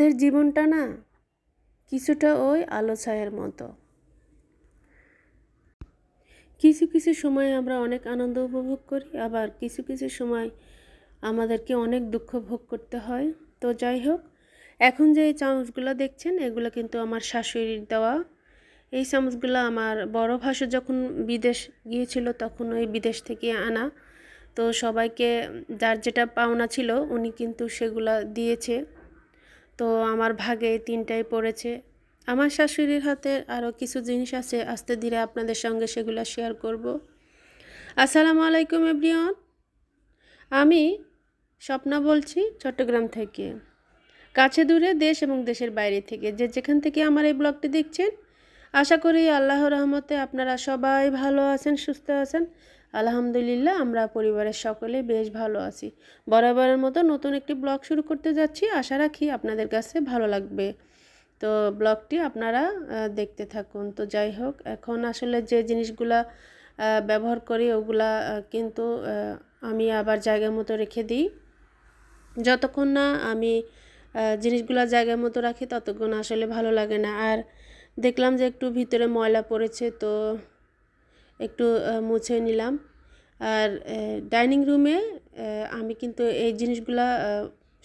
আমাদের জীবনটা না কিছুটা ওই আলো ছায়ার মতো। কিছু কিছু সময় আমরা অনেক আনন্দ উপভোগ করি, আবার কিছু কিছু সময় আমাদেরকে অনেক দুঃখ ভোগ করতে হয়। তো যাই হোক, এখন যে এই চামচগুলো দেখছেন, এগুলো কিন্তু আমার শাশুড়ির দেওয়া। এই চামচগুলো আমার বড় ভাসু যখন বিদেশ গিয়েছিল তখন ওই বিদেশ থেকে আনা। তো সবাইকে, যার যেটা পাওনা ছিল উনি কিন্তু সেগুলা দিয়েছে। তো আমার ভাগে তিনটাই পড়েছে। আমার শাশুড়ির হাতে আরও কিছু জিনিস আছে, আস্তে ধীরে আপনাদের সঙ্গে সেগুলো শেয়ার করব। আসসালামু আলাইকুম এভরিওয়ান। আমি স্বপ্না বলছি চট্টগ্রাম থেকে। কাছে দূরে দেশ এবং দেশের বাইরে থেকে। যে যেখান থেকে আমার এই ব্লগটি দেখছেন, আশা করি আল্লাহ রহমতে আপনারা সবাই ভালো আছেন, সুস্থ আছেন। আলহামদুলিল্লাহ, আমরা পরিবারের সকলে বেশ ভালো আছি। বরাবরের মতো নতুন একটি ব্লগ শুরু করতে যাচ্ছি। আশা রাখি আপনাদের কাছে ভালো লাগবে। তো ব্লগটি আপনারা দেখতে থাকুন। তো যাই হোক, এখন আসলে যে জিনিসগুলা ব্যবহার করি ওগুলা কিন্তু আমি আবার জায়গা মতো রেখে দিই। যতক্ষণ না আমি জিনিসগুলো জায়গা মতো রাখি, ততক্ষণ আসলে ভালো লাগে না। আর দেখলাম যে একটু ভিতরে ময়লা পড়েছে, তো একটু মুছে নিলাম। আর ডাইনিং রুমে আমি কিন্তু এই জিনিসগুলা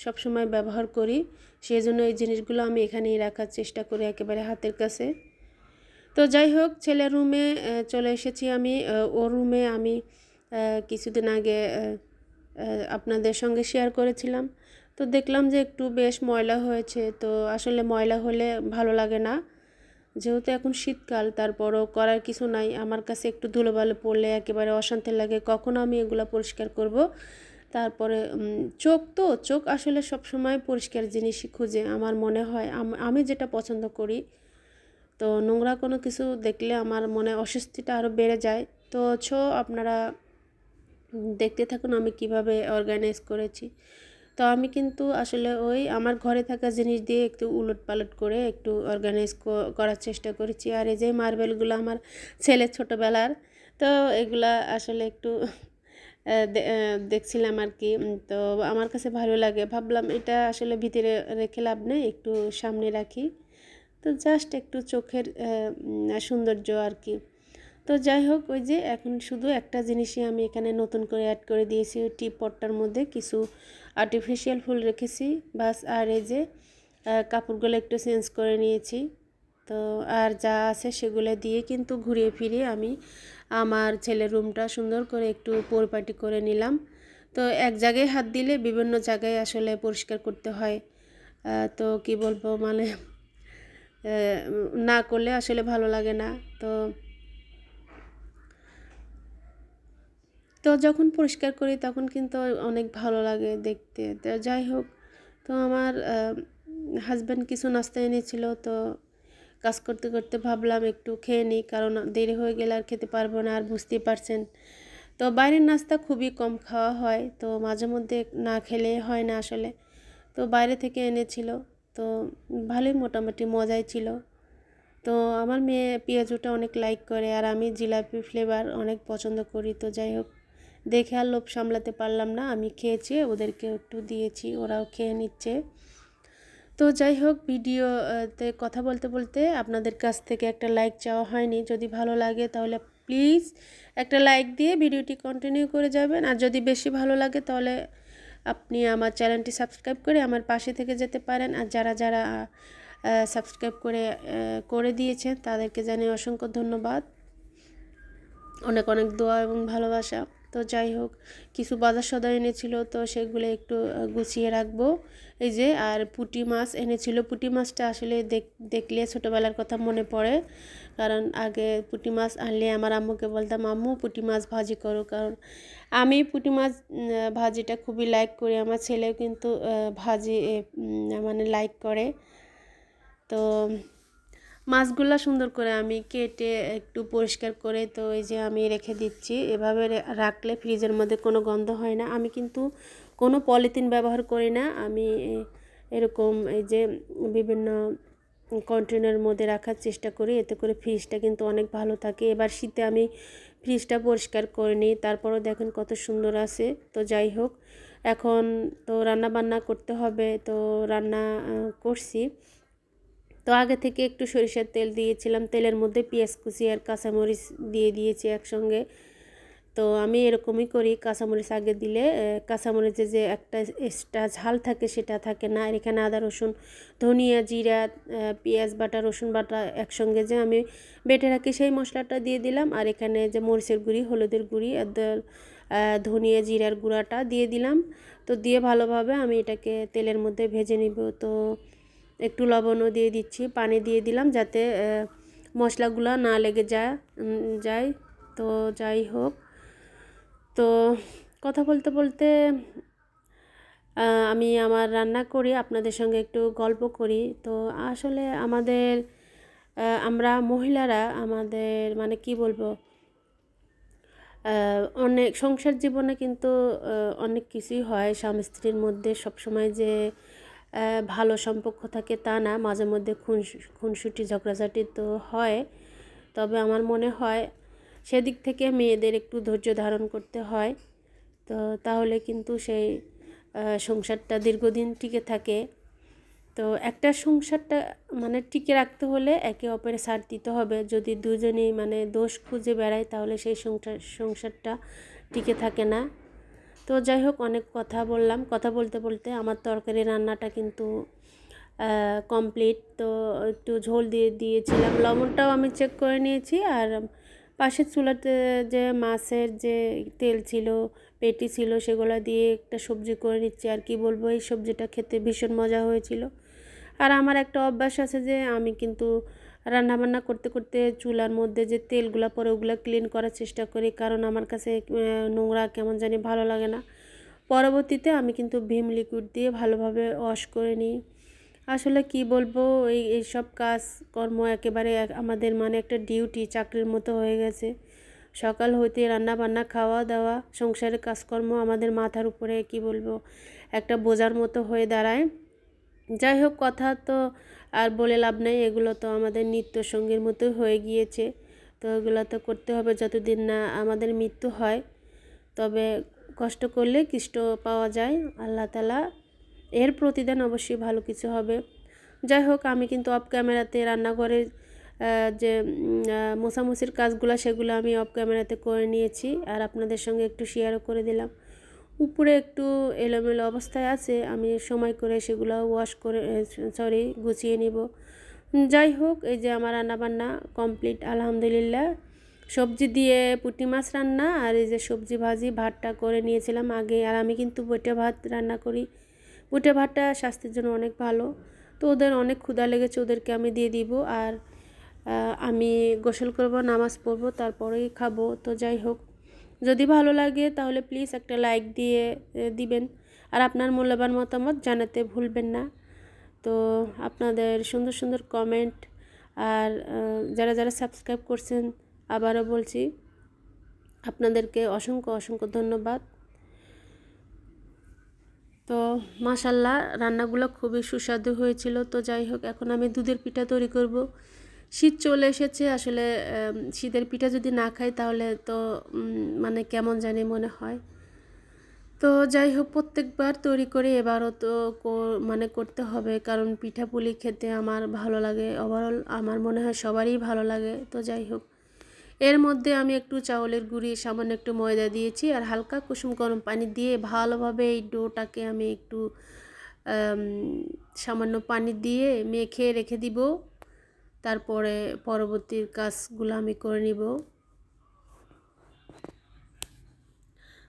সবসময় ব্যবহার করি। সেই জন্য এই জিনিসগুলো আমি এখানেই রাখার চেষ্টা করি একেবারে হাতের কাছে। তো যাই হোক, ছেলের রুমে চলে এসেছি আমি। ও রুমে আমি কিছুদিন আগে আপনাদের সঙ্গে শেয়ার করেছিলাম। তো দেখলাম যে একটু বেশ ময়লা হয়েছে। তো আসলে ময়লা হলে ভালো লাগে না। যেহেতু এখন শীতকাল, তারপরও করার কিছু নাই। আমার কাছে একটু ধুলোবালো পড়লে একেবারে অশান্তি লাগে, কখন আমি এগুলো পরিষ্কার করব। তারপরে চোখ তো, চোখ আসলে সবসময় পরিষ্কার জিনিসই খুঁজে, আমার মনে হয়। আমি যেটা পছন্দ করি, তো নোংরা কোনো কিছু দেখলে আমার মনে অস্বস্তিটা আরও বেড়ে যায়। তো ছো, আপনারা দেখতে থাকুন আমি কীভাবে অর্গানাইজ করেছি। তো আমি কিন্তু আসলে ওই আমার ঘরে থাকা জিনিস দিয়ে একটু উলট পালট করে একটু অর্গানাইজ করার চেষ্টা করেছি। আর এই যে মার্বেলগুলো আমার ছেলের ছোটোবেলার, তো এগুলা আসলে একটু দেখছিলাম আর কি। তো আমার কাছে ভালো লাগে। ভাবলাম এটা আসলে ভিতরে রেখে লাভ নেই, একটু সামনে রাখি। তো জাস্ট একটু চোখের সৌন্দর্য আর কি। তো যাই হোক, ওই যে এখন শুধু একটা জিনিসই আমি এখানে নতুন করে অ্যাড করে দিয়েছি, ওই টি পটটার মধ্যে কিছু আর্টিফিশিয়াল ফুল রেখেছি। বাস, আর এই যে কাপড়গুলো একটু চেঞ্জ করে নিয়েছি। তো আর যা আছে সেগুলো দিয়ে কিন্তু ঘুরিয়ে ফিরে আমি আমার ছেলের রুমটা সুন্দর করে একটু পরিপাটি করে নিলাম। তো এক জায়গায় হাত দিলে বিভিন্ন জায়গায় আসলে পরিষ্কার করতে হয়। তো কি বলব মানে না করলে আসলে ভালো লাগে না। তো তো যখন পরিষ্কার করি তখন কিন্তু অনেক ভালো লাগে দেখতে। তো যাই হোক, তো আমার হাজব্যান্ড কিছু নাস্তা এনেছিল, তো কাজ করতে করতে ভাবলাম একটু খেয়ে নিই, কারণ দেরি হয়ে গেলে আর খেতে পারব না, আর বুঝতেই পারছেন। তো বাইরের নাস্তা খুবই কম খাওয়া হয়, তো মাঝে মধ্যে না খেলে হয় না আসলে। তো বাইরে থেকে এনেছিল, তো ভালোই মোটামুটি মজাই ছিল। তো আমার মেয়ে পেঁয়াজুটা অনেক লাইক করে, আর আমি জিলাপি ফ্লেভার অনেক পছন্দ করি, তো যাই হোক। দেখে আর লোভ সামলাতে পারলাম না। আমি খেয়েছি, ওদেরকে একটু দিয়েছি, ওরাও খেয়ে নিচ্ছে। তো যাই হোক, ভিডিওতে কথা বলতে বলতে আপনাদের কাছ থেকে একটা লাইক চাওয়া হয়নি। যদি ভালো লাগে তাহলে প্লিজ একটা লাইক দিয়ে ভিডিওটি কন্টিনিউ করে যাবেন। আর যদি বেশি ভালো লাগে তাহলে আপনি আমার চ্যানেলটি সাবস্ক্রাইব করে আমার পাশে থেকে যেতে পারেন। আর যারা যারা সাবস্ক্রাইব করে করে দিয়েছেন তাদেরকে জানিয়ে অসংখ্য ধন্যবাদ। অনেক অনেক দোয়া এবং ভালোবাসা। তো যাই হোক, কিছু বাজার সদা এনেছিল, তো সেগুলো একটু গুছিয়ে রাখব। এই যে, আর পুটি মাছ এনেছিল। পুটি মাছটা আসলে দেখ, দেখলে ছোটোবেলার কথা মনে পড়ে। কারণ আগে পুটি মাছ আনলে আমার আম্মুকে বলতাম, আম্মু, পুটি মাছ ভাজি করো। কারণ আমি পুটি মাছ ভাজিটা খুবই লাইক করি। আমার ছেলেও কিন্তু ভাজি মানে লাইক করে। তো মাছগুলা সুন্দর করে আমি কেটে একটু পরিষ্কার করে তো এই যে আমি রেখে দিচ্ছি। এভাবে রাখলে ফ্রিজের মধ্যে কোনো গন্ধ হয় না। আমি কিন্তু কোনো পলিথিন ব্যবহার করি না। আমি এরকম এই যে বিভিন্ন কন্টেনার মধ্যে রাখার চেষ্টা করি। এতে করে ফ্রিজটা কিন্তু অনেক ভালো থাকে। এবার শীতে আমি ফ্রিজটা পরিষ্কার করে নিই। তারপরও দেখেন কত সুন্দর আছে। তো যাই হোক, এখন তো রান্না বান্না করতে হবে। তো রান্না করছি। তো আগে থেকে একটু সরিষার তেল দিয়েছিলাম। তেলের মধ্যে পেঁয়াজ কুচি আর কাঁচামরিচ দিয়ে দিয়েছি একসঙ্গে। তো আমি এরকমই করি, কাঁচামরিচ আগে দিলে কাঁচামরিচে যে একটা এক্সট্রা ঝাল থাকে সেটা থাকে না। আর এখানে আদা, রসুন, ধনিয়া, জিরা পেঁয়াজ, বাটা, রসুন, বাটা একসঙ্গে যে আমি বেটে রাখি, সেই মশলাটা দিয়ে দিলাম। আর এখানে যে মরিচের গুঁড়ি, হলুদের গুঁড়ি, আর ধনিয়া, জিরার গুঁড়াটা দিয়ে দিলাম। তো দিয়ে ভালোভাবে আমি এটাকে তেলের মধ্যে ভেজে নিব। তো একটু লবণও দিয়ে দিচ্ছি, পানি দিয়ে দিলাম যাতে মশলাগুলো না লেগে যায় যায়। তো যাই হোক, তো কথা বলতে বলতে আমি আমার রান্না করি, আপনাদের সঙ্গে একটু গল্প করি। তো আসলে আমাদের আমরা মহিলারা আমাদের মানে কি বলব অনেক, সংসার জীবনে কিন্তু অনেক কিছুই হয়। স্বামী স্ত্রীর মধ্যে সবসময় যে ভালো সম্পর্ক থাকে তা না। মাঝে মধ্যে খুন খুনসুটি, ঝগড়াঝাটি তো হয়। তবে আমার মনে হয় সেদিক থেকে মেয়েদের একটু ধৈর্য ধারণ করতে হয়। তো তাহলে কিন্তু সেই সংসারটা দীর্ঘদিন টিকে থাকে। তো একটা সংসারটা মানে টিকে রাখতে হলে একে অপরের সাথ দিতে হবে। যদি দুজনেই মানে দোষ খুঁজে বেড়ায় তাহলে সেই সংসার, সংসারটা টিকে থাকে না। তো যাই হোক অনেক কথা বললাম। কথা বলতে বলতে আমার তরকারি রান্নাটা কিন্তু কমপ্লিট তো একটু ঝোল দিয়ে দিয়েছিলাম। লবণটাও আমি চেক করে নিয়েছি আর পাশের চুলাতে যে মাছের যে তেল ছিল, পেটি ছিল, সেগুলো দিয়ে একটা সবজি করে নিচ্ছি। আর কি বলব, এই সবজিটা খেতে ভীষণ মজা হয়েছিল। আর আমার একটা অভ্যাস আছে যে, আমি কিন্তু রান্নাবান্না করতে করতে চুলার মধ্যে যে তেলগুলো পরে ওগুলো ক্লিন করার চেষ্টা করি, কারণ আমার কাছে নোংরা কেমন জানি ভালো লাগে না। পরবর্তীতে আমি কিন্তু ভীম লিকুইড দিয়ে ভালোভাবে ওয়াশ করে নিই। আসলে কি বলব, এই, এইসব কাজ কর্ম একেবারে এক- আমাদের মানে একটা ডিউটি চাকরির মতো হয়ে গেছে। সকাল হইতে রান্না বান্না খাওয়া দাওয়া সংসারের কাজকর্ম আমাদের মাথার উপরে, কি বলব, একটা বোঝার মতো হয়ে দাঁড়ায়। যাই হোক, কথা তো আর বলে লাভ নেই। এগুলো তো আমাদের নিত্য সঙ্গীর মতো হয়ে গিয়েছে। তো এগুলো তো করতে হবে যতদিন না আমাদের মৃত্যু হয়। তবে কষ্ট করলে কৃষ্ট পাওয়া যায়, আল্লাহ তালা এর প্রতিদান অবশ্যই ভালো কিছু হবে। যাই হোক, আমি কিন্তু অফ ক্যামেরাতে রান্নাঘরে যে মোছামুছির কাজগুলো সেগুলো আমি অফ ক্যামেরাতে করে নিয়েছি। আর আপনাদের সঙ্গে একটু শেয়ারও করে দিলাম। উপরে একটু এলোমেলো অবস্থায় আছে, আমি সময় করে সেগুলো ওয়াশ করে সরি গুছিয়ে নিব। যাই হোক, এই যে আমার রান্নাবান্না কমপ্লিট আলহামদুলিল্লাহ। সবজি দিয়ে পুঁটি মাছ রান্না আর এই যে সবজি ভাজি, ভাতটা করে নিয়েছিলাম আগে। আর আমি কিন্তু বইটা ভাত রান্না করি। বুটে ভাতটা স্বাস্থ্যের জন্য অনেক ভালো। তো ওদের অনেক ক্ষুধা লেগেছে, ওদেরকে আমি দিয়ে দিব। আর আমি গোসল করব, নামাজ পড়ব, তারপরেই খাব। তো যাই হোক যদি ভালো লাগে, তাহলে প্লিজ একটা লাইক দিয়ে দিবেন। আর আপনার মূল্যবান মতামত জানাতে ভুলবেন না। তো আপনাদের সুন্দর সুন্দর কমেন্ট আর যারা যারা সাবস্ক্রাইব করছেন, আবারও বলছি, আপনাদেরকে অসংখ্য অসংখ্য ধন্যবাদ। তো মাশাল্লাহ, রান্নাগুলো খুবই সুস্বাদু হয়েছিল। তো যাই হোক, এখন আমি দুধের পিঠা তৈরি করব। শীত চলে এসেছে, আসলে শীতের পিঠা যদি না খাই তাহলে তো মানে কেমন জানি মনে হয়। তো যাই হোক, প্রত্যেকবার তৈরি করে এবারও তো মানে করতে হবে, কারণ পিঠাপুলি খেতে আমার ভালো লাগে। ওভারঅল আমার মনে হয় সবারই ভালো লাগে, তো যাই হোক। এর মধ্যে আমি একটু চাউলের গুঁড়ি, সামান্য একটু ময়দা দিয়েছি আর হালকা কুসুম গরম পানি দিয়ে ভালোভাবে এই ডোটাকে আমি একটু সামান্য পানি দিয়ে মেখে রেখে দিব। তারপরে পরবর্তীর কাজগুলো আমি করে নিব।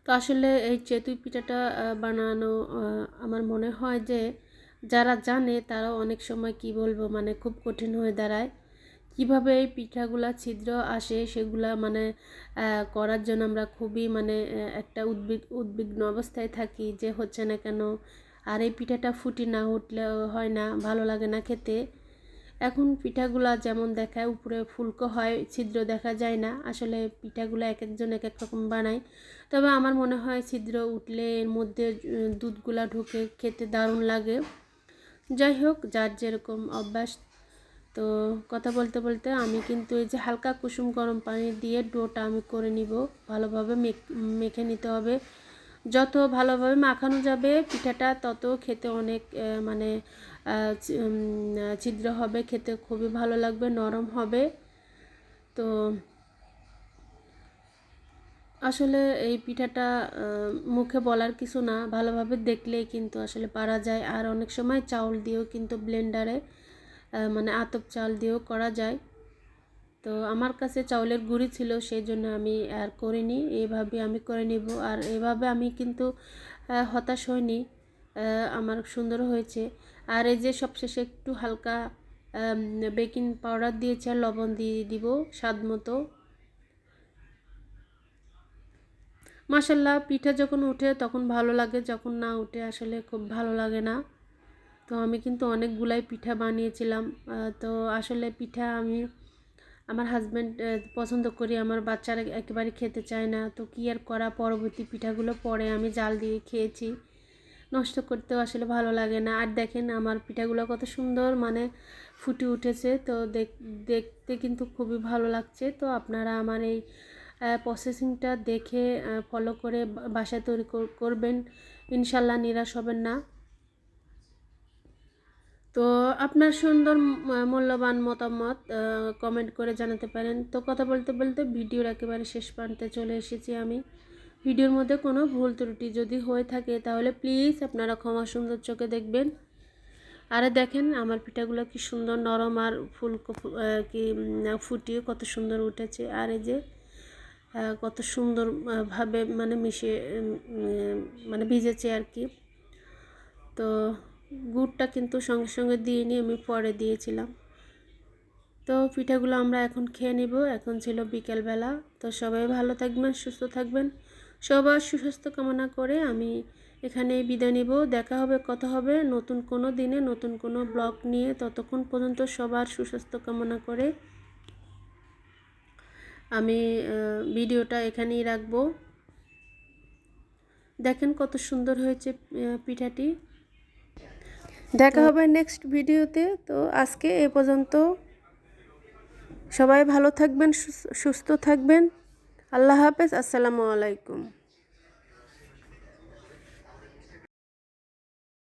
তো আসলে এই চেতুই পিঠাটা বানানো আমার মনে হয় যে যারা জানে তারাও অনেক সময় কি বলব মানে খুব কঠিন হয়ে দাঁড়ায়। কীভাবে এই পিঠাগুলা ছিদ্র আসে সেগুলা মানে করার জন্য আমরা খুবই মানে একটা উদ্বিগ, উদ্বিগ্ন অবস্থায় থাকি যে হচ্ছে না কেন, আর এই পিঠাটা ফুটি না উঠলে হয় না, ভালো লাগে না খেতে। এখন পিঠাগুলা যেমন দেখায়, উপরে ফুলকো হয়, ছিদ্র দেখা যায় না। আসলে পিঠাগুলো এক একজন এক এক রকম বানায়। তবে আমার মনে হয় ছিদ্র উঠলে এর মধ্যে দুধগুলা ঢুকে, খেতে দারুণ লাগে। যাই হোক, যার যেরকম অভ্যাস। তো কথা বলতে বলতে আমি কিন্তু এই যে হালকা কুসুম গরম পানি দিয়ে ডোটা আমি করে নিব। ভালোভাবে মেখ- নিতে হবে। যত ভালোভাবে মাখানো যাবে পিঠাটা, তত খেতে অনেক মানে ছিদ্র হবে, খেতে খুবই ভালো লাগবে, নরম হবে। তো আসলে এই পিঠাটা মুখে বলার কিছু না, ভালোভাবে দেখলেই কিন্তু আসলে পারা যায়। আর অনেক সময় চাউল দিয়েও কিন্তু ব্লেন্ডারে মানে আতপ চাল দিয়েও করা যায়। তো আমার কাছে চাউলের গুঁড়ি ছিল, সেই জন্য আমি আর করিনি। এইভাবে আমি করে নিব। আর এভাবে আমি কিন্তু হতাশ হইনি। আমার সুন্দর হয়েছে। আর এই যে সবশেষে একটু হালকা বেকিং পাউডার দিয়েছি আর লবণ দিয়ে দিব স্বাদ মতো। মাসাল্লাহ পিঠা যখন উঠে তখন ভালো লাগে, যখন না উঠে আসলে খুব ভালো লাগে না। তো আমি কিন্তু অনেকগুলাই পিঠা বানিয়েছিলাম। তো আসলে পিঠা আমি আমার হাজব্যান্ড পছন্দ করি, আমার বাচ্চারা একেবারে খেতে চায় না। তো কী আর করা, পরবর্তী পিঠাগুলো পরে আমি জাল দিয়ে খেয়েছি। নষ্ট করতেও আসলে ভালো লাগে না। আর দেখেন আমার পিঠাগুলো কত সুন্দর মানে ফুটে উঠেছে। তো দেখ- দেখতে কিন্তু খুবই ভালো লাগছে। তো আপনারা আমার এই প্রসেসিংটা দেখে ফলো করে বাসায় তৈরি কর- করবেন। ইনশাল্লাহ নিরাশ হবেন না। তো আপনার সুন্দর মূল্যবান মতামত কমেন্ট করে জানাতে পারেন। তো কথা বলতে বলতে ভিডিওর একেবারে শেষ প্রান্তে চলে এসেছি আমি। ভিডিওর মধ্যে কোনো ভুল ত্রুটি যদি হয়ে থাকে, তাহলে প্লিজ আপনারা ক্ষমা সুন্দর চোখে দেখবেন। আরে দেখেন আমার পিঠাগুলো কি সুন্দর নরম আর ফুল কি ফুটিয়ে কত সুন্দর উঠেছে। আর এই যে কত সুন্দরভাবে মানে মিশে মানে ভিজেছে আর কি। তো গুড়টা কিন্তু সঙ্গে সঙ্গে দিয়ে নিয়ে আমি পরে দিয়েছিলাম। তো পিঠাগুলো আমরা এখন খেয়ে নিব। এখন ছিল বিকেলবেলা। তো সবাই ভালো থাকবেন, সুস্থ থাকবেন। সবার সুস্বাস্থ্য কামনা করে আমি এখানেই বিদায় নিব। দেখা হবে কথা হবে। নতুন কোনো দিনে নতুন কোনো ব্লগ নিয়ে ততক্ষণ পর্যন্ত সবার সুস্বাস্থ্য কামনা করে আমি ভিডিওটা এখানেই রাখব। দেখেন কত সুন্দর হয়েছে পিঠাটি। দেখা হবে নেক্সট ভিডিওতে। তো আজকে এ পর্যন্ত। সবাই ভালো থাকবেন সুস- সুস্থ থাকবেন। আল্লাহ হাফেজ আসসালামু আলাইকুম।